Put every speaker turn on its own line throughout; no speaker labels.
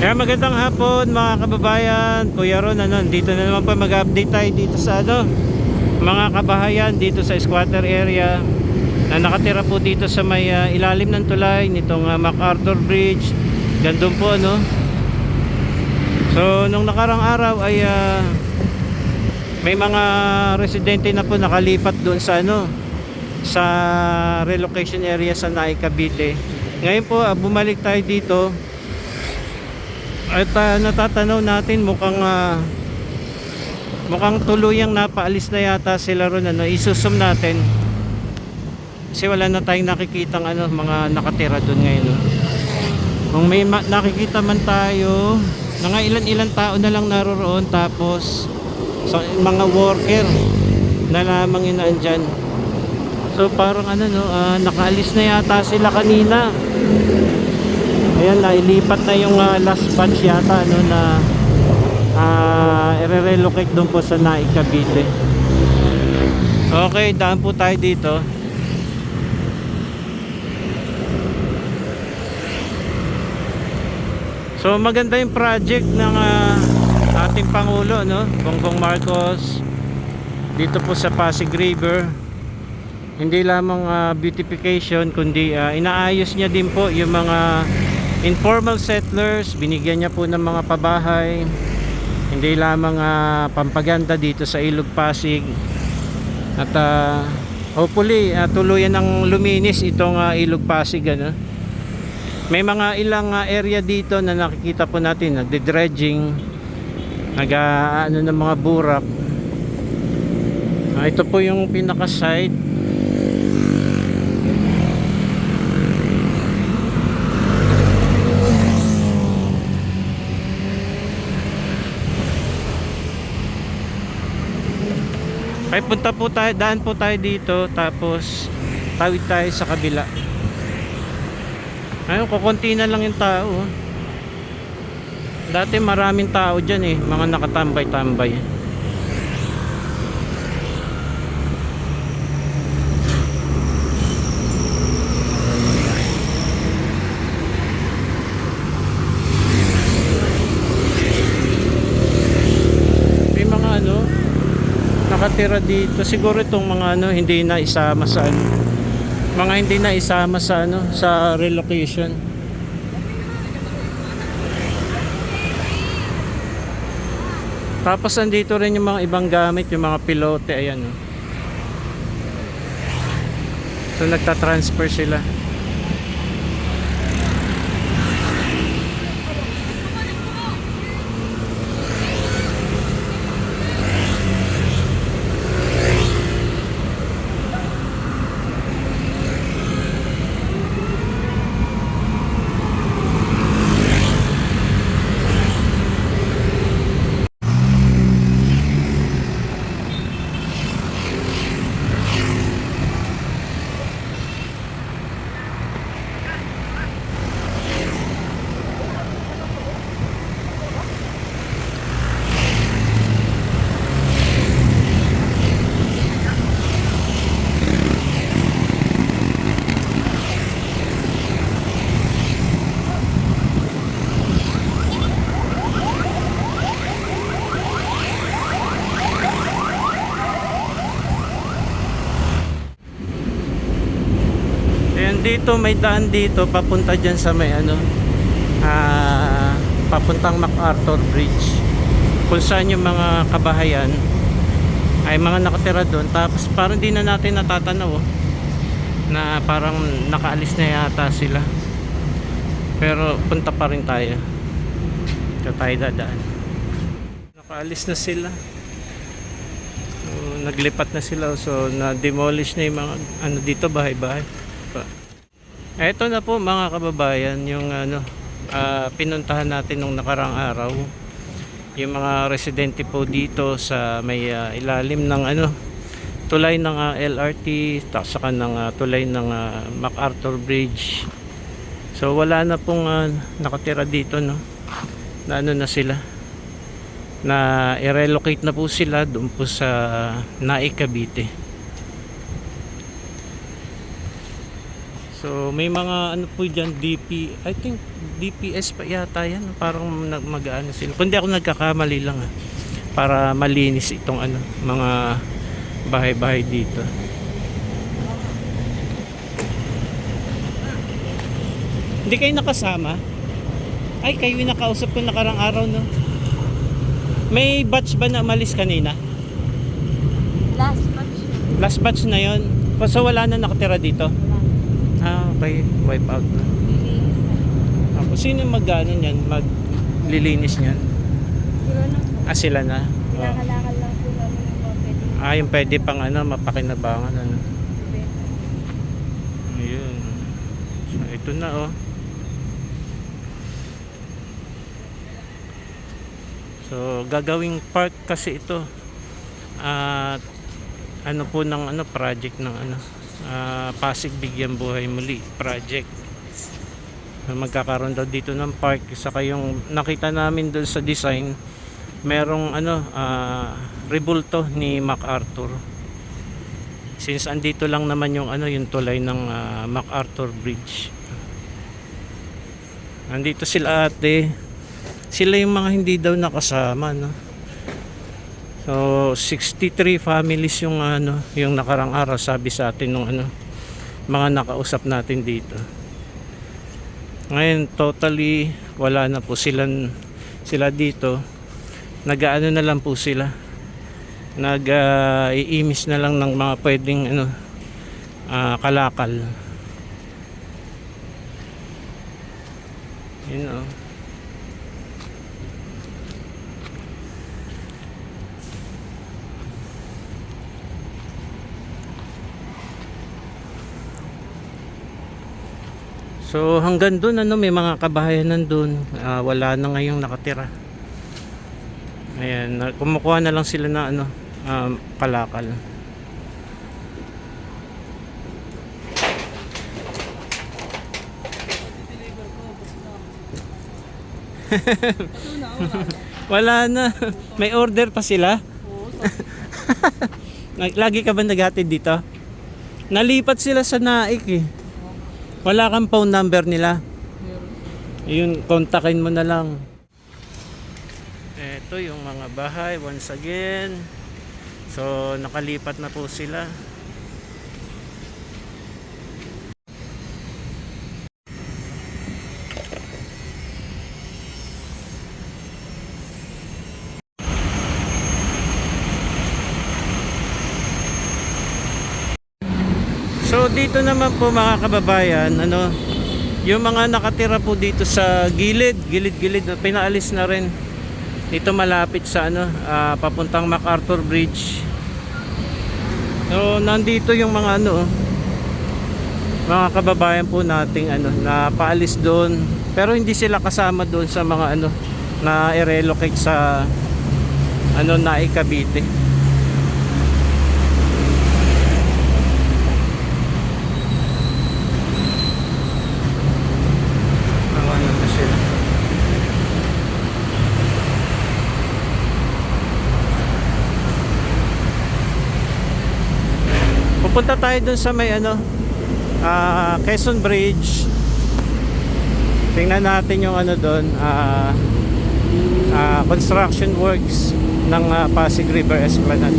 Kaya magandang hapon mga kababayan. Kuya Ron, ano, dito na naman po mag-update tayo dito sa ano, mga kabahayan dito sa squatter area na nakatira po dito sa may ah, ilalim ng tulay nitong ah, MacArthur Bridge. Gandun po ano. So nung nakarang araw ay ah, may mga residente na po nakalipat doon sa ano sa relocation area sa Naik Cavite. Ngayon po ah, bumalik tayo dito at ah, natatanaw natin mukhang ah, mukhang tuluyang napaalis na yata sila ron ano isusum natin. Kasi wala na tayong nakikitang ano mga nakatira doon ngayon no? kung may ma- nakikita man tayo mga ilan ilan tao na lang naroroon tapos so, mga worker na lamang inaandyan so parang ano no ah, nakaalis na yata sila kanina Ayan, nailipat na yung ah, last batch yata no, na uh, i-relocate doon po sa Naik. Okay, daan po tayo dito. So maganda yung project ng ah, ating Pangulo, no? Bongbong Marcos dito po sa Pasig River hindi lamang ah, beautification kundi ah, inaayos niya din po yung mga informal settlers binigyan niya po ng mga pabahay. Hindi lamang ah, pampaganda dito sa Ilog Pasig. At ah, hopefully ah, tuluyan ng luminis itong ah, Ilog Pasig ano. May mga ilang ah, area dito na nakikita po natin nagde-dredging nag ah, ano ng mga burak Ah, ito po yung pinaka site Ay punta po tayo, daan po tayo dito tapos tawid tayo sa kabila. Ayun, kukunti na lang yung tao. Dati maraming tao dyan eh, mga nakatambay-tambay. May mga ano, nakatira dito. Siguro itong mga ano, hindi na isama sa ano. Mga hindi na isama sa ano, sa relocation. Tapos andito rin yung mga ibang gamit, yung mga pilote, ayan. Oh. So nagta-transfer sila. Dito may daan dito papunta dyan sa may ano ah, papuntang MacArthur Bridge. Kung saan yung mga kabahayan ay mga nakatira doon. Tapos parang di na natin natatanaw oh, na parang nakaalis na yata sila. Pero punta pa rin tayo. Ito tayo dadaan. Nakaalis na sila. So, naglipat na sila so na-demolish na yung mga ano dito bahay-bahay. Ito na po mga kababayan yung ano ah, pinuntahan natin nung nakarang araw. Yung mga residente po dito sa may ah, ilalim ng ano tulay ng ah, LRT saka ng ah, tulay ng ah, MacArthur Bridge. So wala na pong ah, nakatira dito no. Na ano na sila na i-relocate na po sila doon po sa Naik Cavite. So may mga ano po dyan, DP, I think DPS pa yata yan. Parang mag-ano sila. Kundi ako nagkakamali lang ah. Para malinis itong ano, mga bahay-bahay dito. Hindi kayo nakasama? Ay, kayo yung nakausap ko nakarang araw, no? May batch ba na umalis kanina?
Last batch.
Last batch na yon. So wala na nakatira dito? Ah, okay. Wipe out na. Ako, sino mag ano niyan? Maglilinis niyan?
Siguro na po.
Ah, sila na. Oh.
Kinakalakal lang po namin yung mga pwede.
Ah, yung pwede pang ano, mapakinabangan. Ano. Ayun. So, ito na oh. So, gagawing park kasi ito. At ano po ng ano project ng ano ah, Pasig Bigyan Buhay Muli project. So, magkakaroon daw dito ng park saka yung nakita namin doon sa design merong ano ah, rebulto ni MacArthur. Since andito lang naman yung ano yung tulay ng ah, MacArthur Bridge. Nandito sila ate. Sila yung mga hindi daw nakasama no so 63 families yung ano yung nakarang araw sabi sa atin nung ano mga nakausap natin dito. Ngayon totally wala na po sila sila dito. Nag-ano na lang po sila. Nag ah, iimis na lang ng mga pwedeng ano ah, kalakal. Yun oh. So hanggang doon ano may mga kabahayan nandun Ah, wala na ngayong nakatira Ayan, kumukuha na lang sila na ano, um, kalakal. Wala na. May order pa sila. Lagi ka ba naghatid dito? Nalipat sila sa Naik eh. Wala kang phone number nila. Yun, kontakin mo na lang. Ito yung mga bahay once again. So nakalipat na po sila. So dito naman po mga kababayan, ano, yung mga nakatira po dito sa gilid, gilid-gilid, na pinaalis na rin. Dito malapit sa ano, ah, papuntang MacArthur Bridge. So nandito yung mga ano, mga kababayan po nating ano, na paalis doon. Pero hindi sila kasama doon sa mga ano, na i-relocate sa ano na Cavite. Mga ano na sila. Pupunta tayo dun sa may ano ah, Quezon Bridge. Tingnan natin yung ano doon ah, ah, construction works ng ah, Pasig River Esplanade.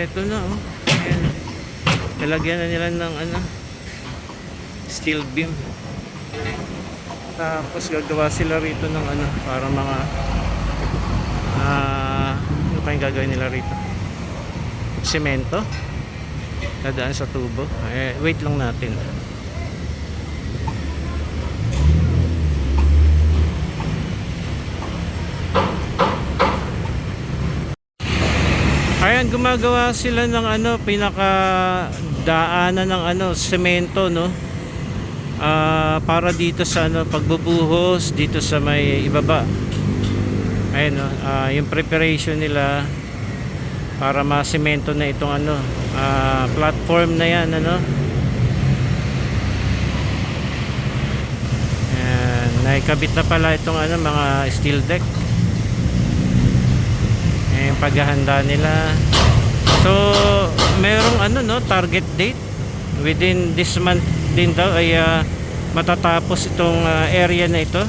Eto na oh. Ayan. Nilagyan na nila ng ano steel beam. Tapos gagawa sila rito ng ano para mga ah ano kayong gagawin nila rito? Semento. Dadaan sa tubo. Eh, wait lang natin. Ayan, gumagawa sila ng ano, pinaka daanan ng ano, semento, no? Uh, para dito sa ano, pagbubuhos dito sa may ibaba. Ayan, no? uh, yung preparation nila para masemento na itong ano, uh, platform na 'yan, ano? Ayan, naikabit na pala itong ano, mga steel deck. Eh, yung paghahanda nila. So, merong ano no, target date within this month din daw ay ah, matatapos itong ah, area na ito.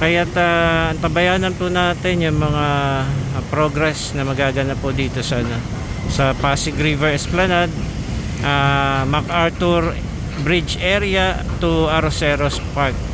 Kaya uh, antabayanan po natin yung mga ah, progress na magaganap po dito sa ano, sa Pasig River Esplanade, ah, MacArthur Bridge area to Arroceros Park.